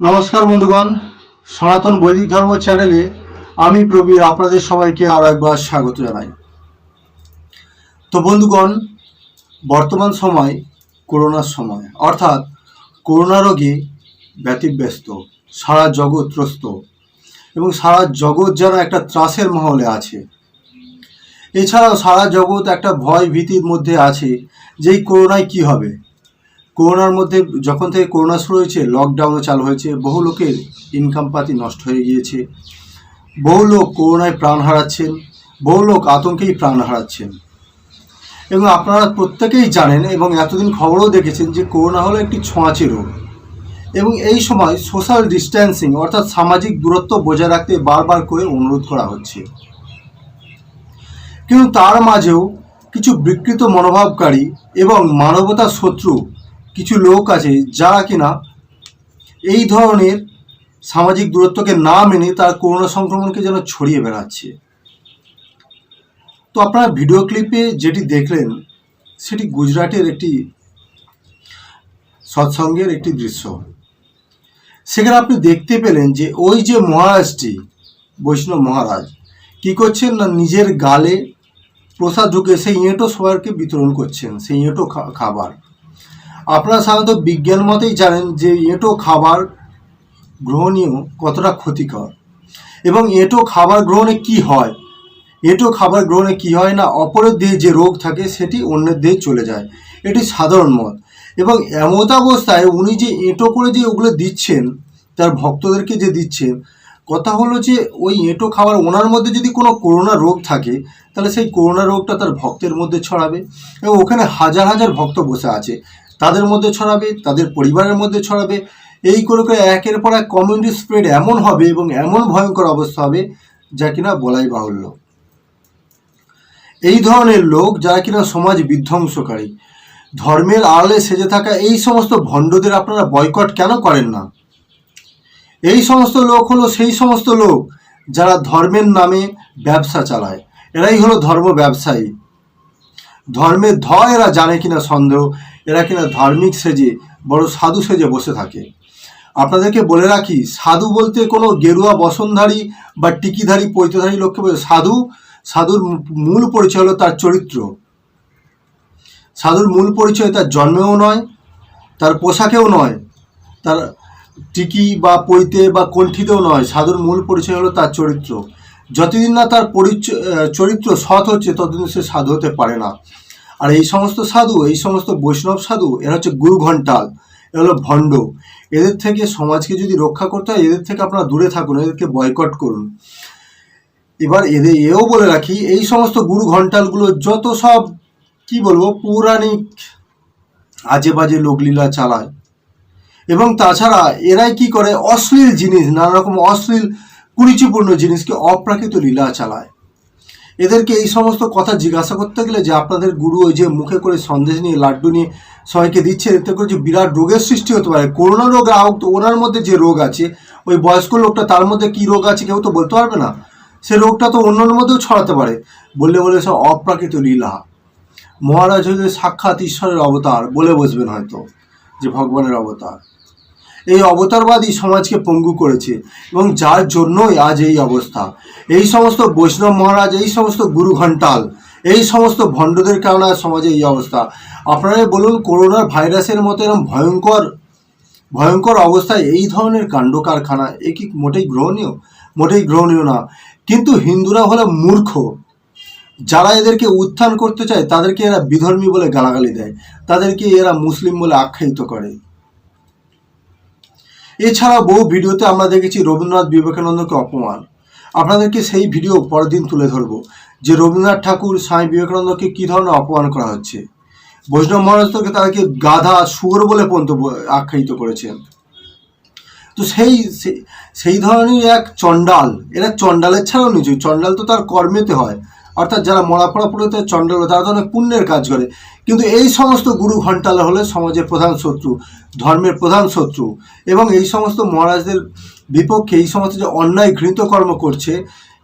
নমস্কার বন্ধুগণ, সনাতন বৈদিক ধর্ম চ্যানেলে আমি প্রবীর আপনাদের সবাইকে আরও একবার স্বাগত জানাই। তো বন্ধুগণ, বর্তমান সময় করোনার সময়, অর্থাৎ করোনা রোগে ব্যতিব্যস্ত, সারা জগৎ ত্রস্ত এবং সারা জগৎ যেন একটা ত্রাসের মহলে আছে। এছাড়াও সারা জগৎ একটা ভয় ভীতির মধ্যে আছে যে এই করোনায় কী হবে। করোনার মধ্যে যখন থেকে করোনা শুরু হয়েছে লকডাউনও চালু হয়েছে, বহু লোকের ইনকাম পাতি নষ্ট হয়ে গিয়েছে। বহু লোক করোনায় প্রাণ হারাচ্ছেন, বহু লোক আতঙ্কেই প্রাণ হারাচ্ছেন। এবং আপনারা প্রত্যেকেই জানেন এবং এতদিন খবরও দেখেছেন যে করোনা হলো একটি ছোঁয়াচে রোগ। এবং এই সময় সোশ্যাল ডিস্ট্যান্সিং অর্থাৎ সামাজিক দূরত্ব বজায় রাখতে বারবার করে অনুরোধ করা হচ্ছে। কিন্তু তার মাঝেও কিছু বিকৃত মনোভাবকারী এবং মানবতার শত্রু কিছু লোক আছে যারা কিনা এই ধরনের সামাজিক দূরত্বকে না মেনে তার করোনা সংক্রমণকে যেন ছড়িয়ে বেড়াচ্ছে। তো আপনারা ভিডিও ক্লিপে যেটি দেখলেন, সেটি গুজরাটের একটি সৎসঙ্গের একটি দৃশ্য। সেখানে আপনি দেখতে পেলেন যে ওই যে মহারাজটি বৈষ্ণব মহারাজ, কি করছেন না নিজের গালে প্রসাদ ঢুকে সেই ইঁটো সবাইকে বিতরণ করছেন, সেই ইঁটো খাবার। আপনারা সাধারণত বিজ্ঞান মতেই জানেন যে এঁটো খাবার গ্রহণীয় কতটা ক্ষতিকর। এবং এঁটো খাবার গ্রহণে কি হয়? এঁটো খাবার গ্রহণে কি হয় না? অপরের দেহে যে রোগ থাকে, সেটি অন্যের দেহে চলে যায়। এটি সাধারণ মত। এবং এমত অবস্থায় উনি যে এঁটো করে যে ওগুলো দিচ্ছেন, তার ভক্তদেরকে যে দিচ্ছেন, কথা হলো যে ওই এঁটো খাবার ওনার মধ্যে যদি কোনো করোনা রোগ থাকে, তাহলে সেই করোনা রোগটা তার ভক্তের মধ্যে ছড়াবে। এবং ওখানে হাজার হাজার ভক্ত বসে আছে। তাদের মধ্যে ছড়াবে, তাদের পরিবারের মধ্যে ছড়াবে। এই করে করে একের পর এক কমিউনিটি স্প্রেড এমন হবে এবং এমন ভয়ঙ্কর অবস্থা হবে যা কিনা বলাই বাহুল্য। এই ধরনের লোক যারা কিনা সমাজ বিধ্বংসকারী, ধর্মের আড়ালে সেজে থাকা এই সমস্ত ভণ্ডদের আপনারা বয়কট কেন করেন না? এই সমস্ত লোক হলো সেই সমস্ত লোক যারা ধর্মের নামে ব্যবসা চালায়। এরাই হলো ধর্ম ব্যবসায়ী। ধর্মের ধ এরা জানে কিনা সন্দেহ। এরা কিনা ধার্মিক সেজে, বড় সাধু সেজে বসে থাকে। আপনাদেরকে বলে রাখি, সাধু বলতে কোনো গেরুয়া বসনধারী বা টিকিধারী, পৈতধারী লোককে বলে সাধু। সাধুর মূল পরিচয় হলো তার চরিত্র। সাধুর মূল পরিচয় তার জন্মেও নয়, তার পোশাকেও নয়, তার টিকি বা পৈতে বা কণ্ঠিতেও নয়। সাধুর মূল পরিচয় হলো তার চরিত্র। যতদিন না তার পরিচয় চরিত্র সৎ হচ্ছে, ততদিন সে সাধু হতে পারে না। আর এই সমস্ত সাধু, এই সমস্ত বৈষ্ণব সাধু, এরা হচ্ছে গুরু ঘন্টাল এরা হলো ভণ্ড। এদের থেকে সমাজকে যদি রক্ষা করতে হয়, এদের থেকে আপনারা দূরে থাকুন, এদেরকে বয়কট করুন। এবার এদের এও বলে রাখি, এই সমস্ত গুরু ঘন্টালগুলো যত সব, কি বলব, পৌরাণিক আজে বাজে লোকলীলা চালায়। এবং তাছাড়া এরাই কি করে, অশ্লীল জিনিস নানা রকম অশ্লীল কুরুচিপূর্ণ জিনিসকে অপ্রাকৃত লীলা চালায়। এদেরকে এই সমস্ত কথা জিজ্ঞাসা করতে গেলে যে আপনাদের গুরু ওই যে মুখে করে সন্দেশ নিয়ে লাড্ডু নিয়ে সবাইকে দিচ্ছে এতে করে যে বিরাট রোগের সৃষ্টি হতে পারে। করোনা রোগ আহ, ওনার মধ্যে যে রোগ আছে ওই বয়স্ক লোকটা তার মধ্যে কি রোগ আছে কেউ তো বলতে পারবে না। সে রোগটা তো অন্যর মধ্যেও ছড়াতে পারে। বললে বলে সব অপ্রাকৃত লীলা। মহারাজ হলে সাক্ষাৎ ঈশ্বরের অবতার বলে বসবেন হয়তো যে ভগবানের অবতার। এই অবতারবাদী সমাজকে পঙ্গু করেছে এবং যার জন্যই আজ এই অবস্থা। এই সমস্ত বৈষ্ণব মহারাজ, এই সমস্ত গুরু ঘণ্টাল, এই সমস্ত ভণ্ডদের কারণে সমাজে এই অবস্থা। আপনারাই বলুন, করোনার ভাইরাসের মতো এরকম ভয়ঙ্কর ভয়ঙ্কর অবস্থায় এই ধরনের কাণ্ড কারখানা, এ কি মোটেই গ্রহণীয়? মোটেই গ্রহণীয় না। কিন্তু হিন্দুরা হলো মূর্খ। যারা এদেরকে উত্থান করতে চায়, তাদেরকে এরা বিধর্মী বলে গালাগালি দেয়। তাদেরকে এরা মুসলিম বলে আখ্যায়িত করে। এছাড়া বহু ভিডিওতে আমরা দেখেছি রবীন্দ্রনাথ বিবেকানন্দকে অপমান। আপনাদেরকে সেই ভিডিও পরের দিন তুলে ধরবো, যে রবীন্দ্রনাথ ঠাকুর স্বামী বিবেকানন্দকে কী ধরনের অপমান করা হচ্ছে। বৈষ্ণব মহারাজ তোকে তাদেরকে গাধা সুর বলে পর্যন্ত আখ্যায়িত করেছেন। তো সেই সেই ধরনের এক চণ্ডাল, এরা চণ্ডালের ছাড়াও নিচু, চণ্ডাল তো তার কর্মেতে হয়। অর্থাৎ যারা মরাপড়া তার চণ্ডাল, তারা অনেক পুণ্যের কাজ করে। কিন্তু এই সমস্ত গুরু ঘণ্টাল হলে সমাজের প্রধান শত্রু, ধর্মের প্রধান শত্রু। এবং এই সমস্ত মহারাজদের বিপক্ষে এই সমস্ত যে অন্যায় ঘৃণিত কর্ম করছে,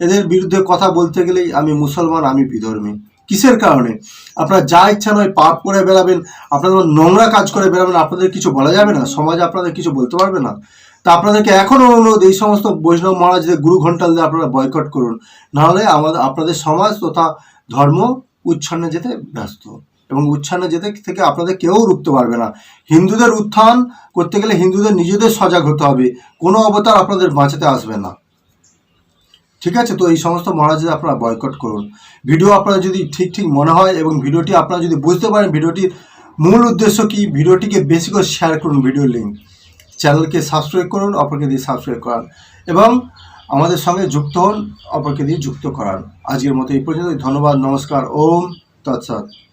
এদের বিরুদ্ধে কথা বলতে গেলেই আমি মুসলমান, আমি বিধর্মী। কিসের কারণে? আপনারা যা ইচ্ছা নয় পাপ করে বেড়াবেন আপনাদের নোংরা কাজ করে বেড়াবেন, আপনাদের কিছু বলা যাবে না? সমাজ আপনাদের কিছু বলতে পারবে না? তা আপনাদেরকে এখনও অনুরোধ, এই সমস্ত বৈষ্ণব মহারাজদের গুরু ঘন্টাল দিয়ে আপনারা বয়কট করুন। নাহলে আমাদের, আপনাদের সমাজ তথা ধর্ম উচ্ছন্নে যেতে ব্যস্ত। এবং উচ্ছানে যেতে থেকে আপনাদের কেউ রুখতে পারবে না। হিন্দুদের উত্থান করতে গেলে হিন্দুদের নিজেদের সজাগ হতে হবে। কোনো অবতার আপনাদের বাঁচাতে আসবে না। ঠিক আছে? তো এই সমস্ত মহারাজদের আপনারা বয়কট করুন। ভিডিও আপনার যদি ঠিক ঠিক মনে হয় এবং ভিডিওটি আপনারা যদি বুঝতে পারেন, ভিডিওটির মূল উদ্দেশ্য কি, ভিডিওটিকে বেশি করে শেয়ার করুন ভিডিও লিঙ্ক চ্যানেলকে সাবস্ক্রাইব করুন, অপরকে দিয়ে সাবস্ক্রাইব করান এবং আমাদের সঙ্গে যুক্ত হন, অপরকে দিয়ে যুক্ত করান। আজকের মতো এই পর্যন্ত ধন্যবাদ, নমস্কার, ওম, তৎসৎ।